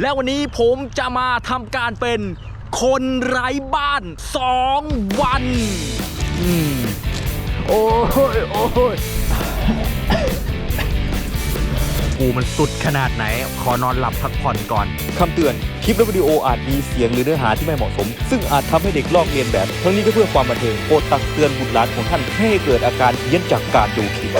และวันนี้ผมจะมาทำการเป็นคนไร้บ้าน 2 วันอืมโอ้ยโอ้ยกูมันสุดขนาดไหน ขอนอนหลับพักผ่อนก่อน คำเตือน คลิปและวิดีโออาจมีเสียงหรือเนื้อหาที่ไม่เหมาะสม ซึ่งอาจทำให้เด็กลอกเลียนแบบ ทั้งนี้ก็เพื่อความบันเทิงโปรดตักเตือนบุตรหลานของท่านไม่ให้เกิดอาการเพี้ยนจากการดูคลิป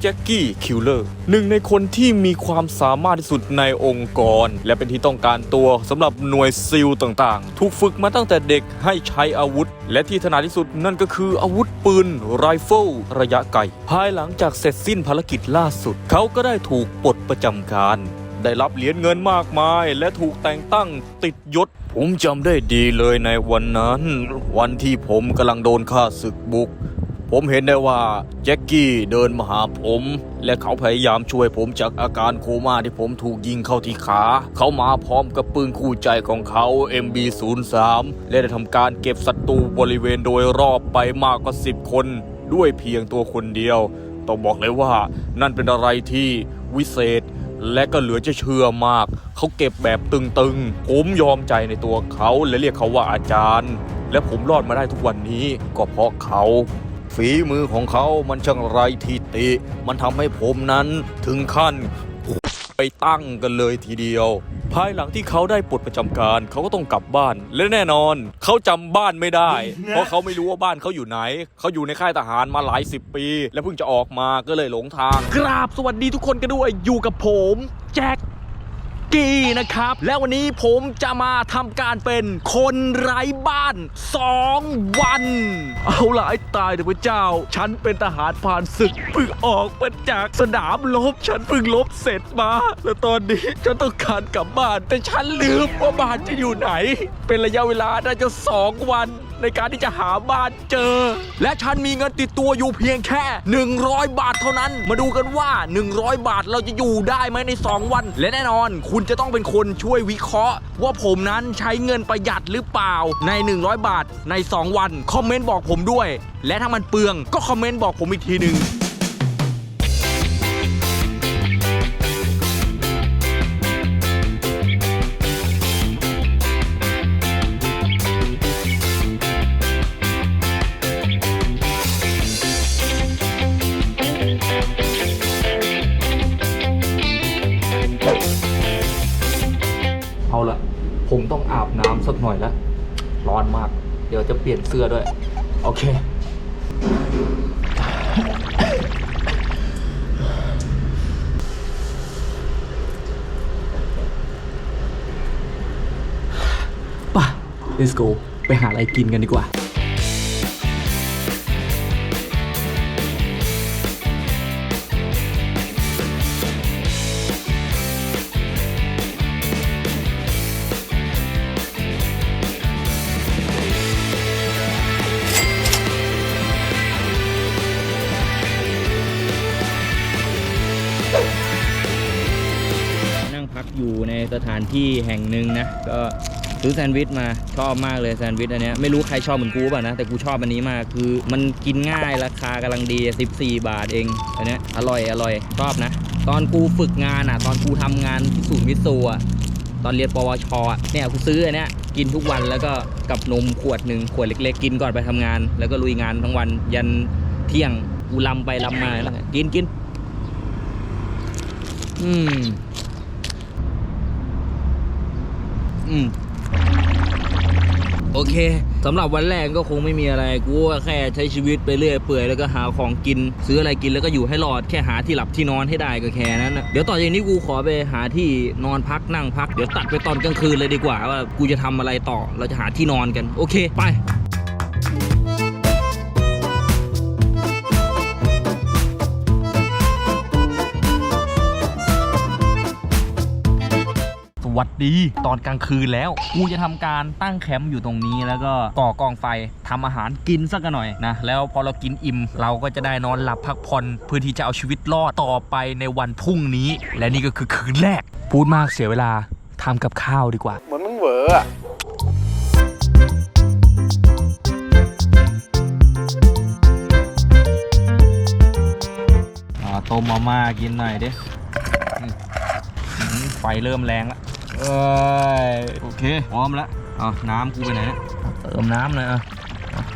แจ็คกี้คิลเลอร์หนึ่งในคนที่มีความสามารถที่สุดในองค์กร และเป็นที่ต้องการตัวสำหรับหน่วยซิลต่างๆ ถูกฝึกมาตั้งแต่เด็กให้ใช้อาวุธ และที่ถนัดที่สุดนั่นก็คืออาวุธปืนไรเฟิลระยะไกลภายหลังจากเสร็จสิ้นภารกิจล่าสุด เขาก็ได้ถูกปลดประจำการ ได้รับเหรียญเงินมากมาย และถูกแต่งตั้งติดยศผมจำได้ดีเลยในวันนั้น วันที่ผมกำลังโดนฆ่าศึกบุก ผมเห็นได้ว่าแจ็คกี้เดินมาหาผม และเขาพยายามช่วยผมจากอาการโคม่าที่ผมถูกยิงเข้าที่ขา เขามาพร้อมกับปืนคู่ใจของเขา MB03 และได้ทำการเก็บศัตรูบริเวณโดยรอบไปมากกว่า10 คน ด้วยเพียงตัวคนเดียว ต้องบอกเลยว่า นั่นเป็นอะไรที่วิเศษและก็เหลือจะเชื่อมาก เขาเก็บแบบตึงๆ ผมยอมใจในตัวเขา และเรียกเขาว่าอาจารย์ และผมรอดมาได้ทุกวันนี้ก็เพราะเขา ฝีมือของเขามันช่างไรทิติ มันทำให้ผมนั้นถึงขั้นไปตั้งกันเลยทีเดียว ภายหลังที่เขาได้ปลดประจำการเขาก็ต้องกลับบ้าน และแน่นอน เขาจำบ้านไม่ได้ เพราะเขาไม่รู้ว่าบ้านเขาอยู่ไหน เขาอยู่ในค่ายทหารมาหลายสิบปี และเพิ่งจะออกมาก็เลยหลงทาง กราบสวัสดีทุกคนกันด้วยอยู่กับผม แจ็ค กี้นะครับ และวันนี้ผมจะมาทำการเป็นคนไร้บ้าน 2 วัน เอาล่ะไอ้ตายเถอะพระเจ้า ฉันเป็นทหารผ่านศึกเพิ่งออกมาจากสนามรบฉันเพิ่งลบเสร็จมา แล้วตอนนี้ฉันต้องการกลับบ้าน แต่ฉันลืมว่าบ้านจะอยู่ไหน เป็นระยะเวลาน่าจะสองวัน ในการที่จะหาบ้านเจอ และฉันมีเงินติดตัวอยู่เพียงแค่ 100 บาทเท่านั้น มาดูกันว่า 100 บาทเราจะอยู่ได้ไหมใน 2 วัน และแน่นอน คุณจะต้องเป็นคนช่วยวิเคราะห์ ว่าผมนั้นใช้เงินประหยัดหรือเปล่าใน 100 บาทใน 2 วัน คอมเมนต์บอกผมด้วย และถ้ามันเปลืองก็คอมเมนต์บอกผมอีกทีหนึ่ง ต้องอาบน้ำสักหน่อยแล้ว ร้อนมาก เดี๋ยวจะเปลี่ยนเสื้อด้วย โอเค ป่ะ let's go ไปหาอะไรกินกันดีกว่า สถานที่แห่งหนึ่งนะ ก็ซื้อแซนด์วิชมาชอบมากเลยแซนด์วิชอันเนี้ยไม่รู้ใครชอบเหมือนกูเปล่านะ แต่กูชอบอันนี้มากคือมันกินง่ายราคากำลังดี 14 บาทเองอันเนี้ยอร่อยอร่อยชอบนะ ตอนกูฝึกงานอะ ตอนกูทำงานที่ศูนย์มิตซูอะตอนเรียนปวชอะเนี่ยกูซื้ออันเนี้ยกินทุกวันแล้วก็กับนมขวดหนึ่งขวดเล็ก ๆ กินก่อนไปทำงาน แล้วก็ลุยงานทั้งวันยันเที่ยงกูลำไปลำมากินกินอืม อืมโอเคสำหรับวันแรกก็คงไม่มีอะไรกูก็แค่ใช้ชีวิตไปเรื่อยเปื่อยแล้วก็หาของกิน ซื้ออะไรกินแล้วก็อยู่ให้รอดแค่หาที่หลับที่นอนให้ได้ก็แค่นั้นนะเดี๋ยวต่อจากนี้กูขอไปหาที่นอนพักนั่งพัก เดี๋ยวตัดไปตอนกลางคืนเลยดีกว่าว่ากูจะทำอะไรต่อเราจะหาที่นอนกัน โอเค ไป วัสดีตอนกลางคืนแล้ว กูจะทำการตั้งแคมป์อยู่ตรงนี้แล้วก็ก่อกองไฟทำอาหารกินสักหน่อยนะ แล้วพอเรากินอิ่ม เราก็จะได้นอนหลับพักผ่อนเพื่อที่จะเอาชีวิตรอดต่อไปในวันพรุ่งนี้ และนี่ก็คือคืนแรก พูดมากเสียเวลาทำกับข้าวดีกว่า เหมือนมึงเหวออะอ่าต้มมาม่ากินหน่อยดิอืมไฟเริ่มแรงแล้วเอ้ ยโอเคพร้อมแล้วเอาน้ำกูไปไหนเนี่ยเติมน้ำเลยอะ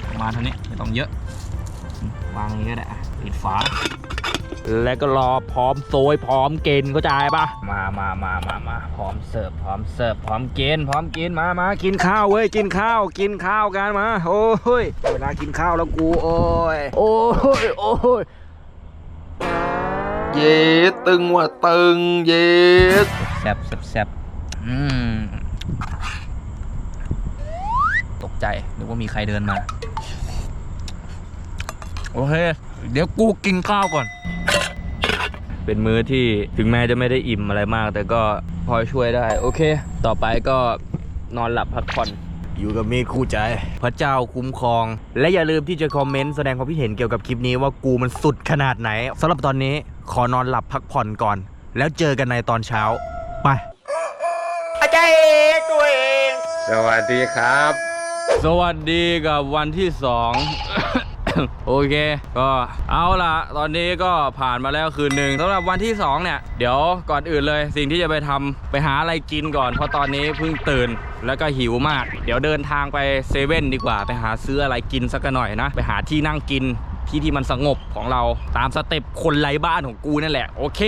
เอามาเท่านี้ไม่ต้องเยอะ วางอย่างนี้ก็ได้อะปิดฝา แล้วก็รอพร้อมโซยพร้อมกินเข้าใจปะมามามามามาพร้อมเสิร์ฟพร้อมเสิร์ฟพร้อมกินพร้อมกินมามากินข้าวเว้ยกินข้าวกินข้าวกันมาโอ้ยเวลากินข้าวแล้วกูโอ้ยโอ้ยโอ้ยเยสตึงว่ะตึงเยสแซ่บแซ่บแซ่บอืม ตกใจนึกว่ามีใครเดินมา โอเค เดี๋ยวกูกินข้าวก่อน เป็นมื้อที่ถึงแม้จะไม่ได้อิ่มอะไรมาก แต่ก็พอช่วยได้ โอเค ต่อไปก็นอนหลับพักผ่อนอยู่กับมีคู่ใจ พระเจ้าคุ้มครอง และอย่าลืมที่จะคอมเมนต์แสดงความคิดเห็นเกี่ยวกับคลิปนี้ว่ากูมันสุดขนาดไหนสำหรับตอนนี้ขอนอนหลับพักผ่อนก่อน แล้วเจอกันในตอนเช้า ไป สวัสดีครับ สวัสดีกับวันที่สอง โอเค ก็เอาล่ะ ตอนนี้ก็ผ่านมาแล้วคืนหนึ่งสำหรับวันที่สองเนี่ย เดี๋ยวก่อนอื่นเลยสิ่งที่จะไปทำไปหาอะไรกินก่อน เพราะตอนนี้เพิ่งตื่นแล้วก็หิวมาก เดี๋ยวเดินทางไปเซเว่นดีกว่า ไปหาซื้ออะไรกินสักหน่อยนะ ไปหาที่นั่งกินที่ที่มันสงบของเราตามสเต็ปคนไร้บ้านของกูนั่นแหละ โอเค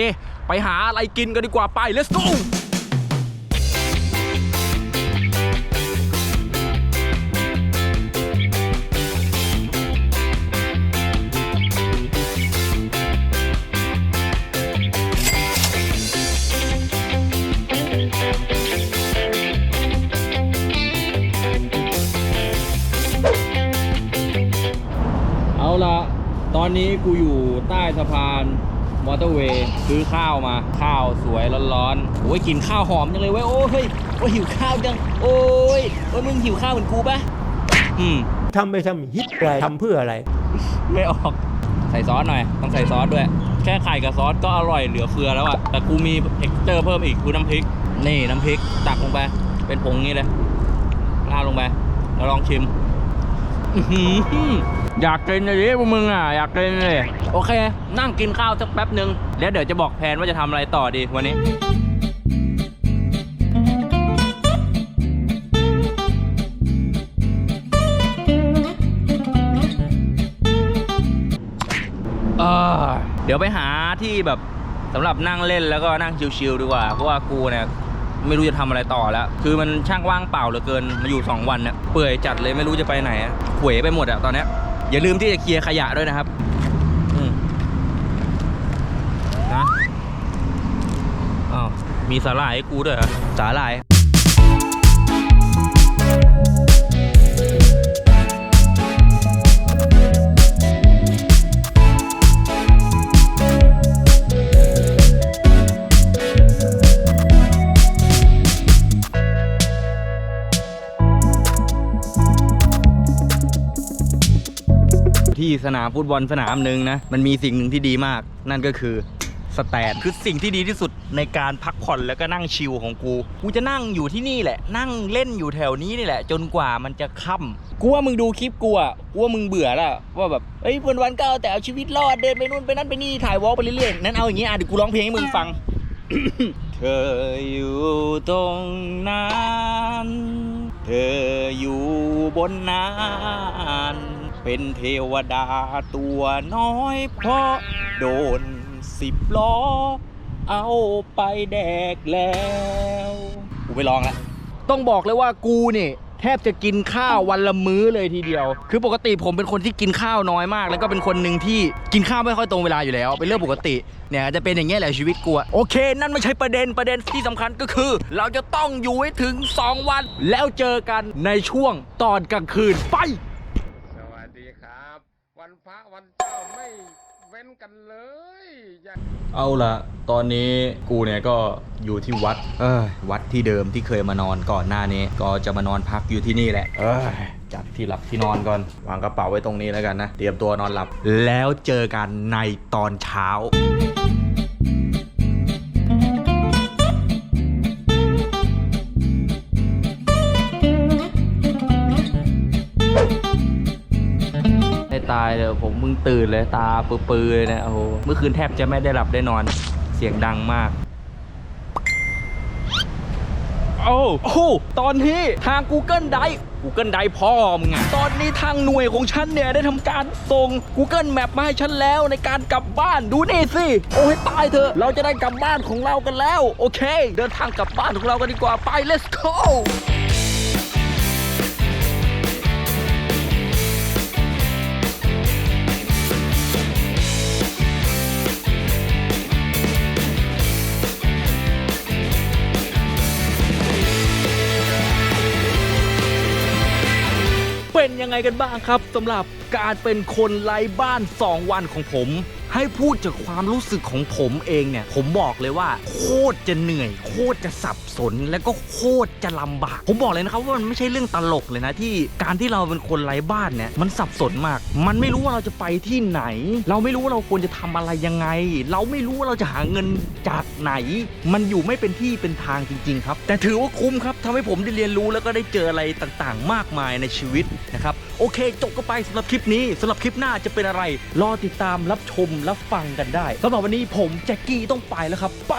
ไปหาอะไรกินกันดีกว่าไป let's go ละตอนนี้กูอยู่ใต้สะพานมอเตอร์เวย์ซื้อข้าวมาข้าวสวยร้อนๆโอ้ยกินข้าวหอมจังเลยเว้ยโอ้ยเฮ้ยโอ้ยหิวข้าวจังโอ้ยโอ้ยมึงหิวข้าวเหมือนกูปะอืมทำไปทำฮิตอะไรทำเพื่ออะไร ไม่ออก ใส่ซอสหน่อย ต้องใส่ซอสด้วย แค่ไข่กับซอสก็อร่อยเหลือเฟือแล้วอะแต่กูมีเท็กเจอร์เพิ่มอีกคือน้ำพริก นี่น้ำพริกตักลงไป เป็นผงนี้เลยราดลงไป แล้วลองชิม อื้ อยากกินเลยดิพวกมึงอะอยากกินเลยโอเค นั่งกินข้าวสักแป๊บหนึ่งแล้วเดี๋ยวจะบอกแพนว่าจะทำอะไรต่อดีวันนี้ เออเดี๋ยวไปหาที่แบบสำหรับนั่งเล่นแล้วก็นั่งชิลๆดีกว่า เพราะว่ากูเนี่ยไม่รู้จะทำอะไรต่อแล้ว คือมันช่างว่างเปล่าเหลือเกินมาอยู่ 2 วันเนี่ยเปื่อยจัดเลยไม่รู้จะไปไหนอะเขวไปหมดอะตอนเนี้ย อย่าลืมที่จะเคลียร์ขยะด้วยนะครับอืมนะอ้าวมีสาหร่ายให้กูด้วยเหรอสาหร่าย สนามฟุตบอลสนามหนึ่งนะ มันมีสิ่งหนึ่งที่ดีมาก นั่นก็คือสแตนคือสิ่งที่ดีที่สุดในการพักผ่อนแล้วก็นั่งชิลของกู กูจะนั่งอยู่ที่นี่แหละ นั่งเล่นอยู่แถวนี้นี่แหละ จนกว่ามันจะค่ำกูว่ามึงดูคลิปกูอะกูว่ามึงเบื่อแล้วว่าแบบเฮ้ยวันวันๆก็เอาแต่เอาชีวิตรอดเดินไปนู่นไปนั่นไปนี่ถ่ายวอล์กไปเรื่อยๆนั้นเอาอย่างงี้อะเดี๋ยวกูร้องเพลงให้มึงฟัง เธออยู่ตรงนั้น เธออยู่บนนั้น เป็นเทวดาตัวน้อย เพราะโดนสิบล้อ เอาไปแดกแล้วกูไปลองแล้วต้องบอกเลยว่ากูนี่แทบจะกินข้าววันละมื้อเลยทีเดียว คือปกติผมเป็นคนที่กินข้าวน้อยมาก แล้วก็เป็นคนหนึ่งที่กินข้าวไม่ค่อยตรงเวลาอยู่แล้ว เป็นเรื่องปกติ เนี่ยจะเป็นอย่างเงี้ยแหละชีวิตกูโอเค นั่นไม่ใช่ประเด็นประเด็นที่สำคัญก็คือ เราจะต้องอยู่ให้ถึง 2 วัน แล้วเจอกันในช่วงตอนกลางคืนไป สวัสดีครับ วันพ ระวันเจ้าไม่เว้นกันเลยอย่า เอาละตอนนี้กูเนี่ยก็อยู่ที่วัด เออวัดที่เดิมที่เคยมานอนก่อนหน้านี้ ก็จะมานอนพักอยู่ที่นี่แหละ เออจัดที่หลับที่นอนก่อน วางกระเป๋าไว้ตรงนี้แล้วกันนะ เตรียมตัวนอนหลับ แล้วเจอกันในตอนเช้า เลยผมมึงตื่นเลยตาปื้อๆเลยนะโอ้โหเมื่อคืนแทบจะไม่ได้หลับได้นอนเสียงดังมากโอ้โหตอนนี้ทาง Google Drive Google Drive พ่อมึงอะตอนนี้ทางหน่วยของฉันเนี่ย ได้ทำการส่ง Google Map มาให้ฉันแล้วในการกลับบ้านดูนี่สิ โอ้ยตายเถอะ เราจะได้กลับบ้านของเรากันแล้ว โอเค เดินทางกลับบ้านของเรากันดีกว่าไป let's go ไงกันบ้างครับสำหรับการเป็นคนไร้บ้าน 2 วันของผม ให้พูดจากความรู้สึกของผมเองเนี่ย ผมบอกเลยว่า โคตรจะเหนื่อย โคตรจะสับสน และก็โคตรจะลำบาก ผมบอกเลยนะครับว่ามันไม่ใช่เรื่องตลกเลยนะที่การที่เราเป็นคนไร้บ้านเนี่ยมันสับสนมาก มันไม่รู้ว่าเราจะไปที่ไหน เราไม่รู้ว่าเราควรจะทำอะไรยังไง เราไม่รู้ว่าเราจะหาเงินจากไหน มันอยู่ไม่เป็นที่เป็นทางจริง ๆ ครับ แต่ถือว่าคุ้มครับทำให้ผมได้เรียนรู้แล้วก็ได้เจออะไรต่างๆ มากมายในชีวิตนะครับ โอเค จบก็ไปสำหรับคลิปนี้สำหรับคลิปหน้าจะเป็นอะไร รอติดตามรับชมรับฟังกันได้สำหรับวันนี้ผมแจ็คกี้ต้องไปแล้วครับ ไป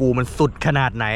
กูมันสุดขนาดไหน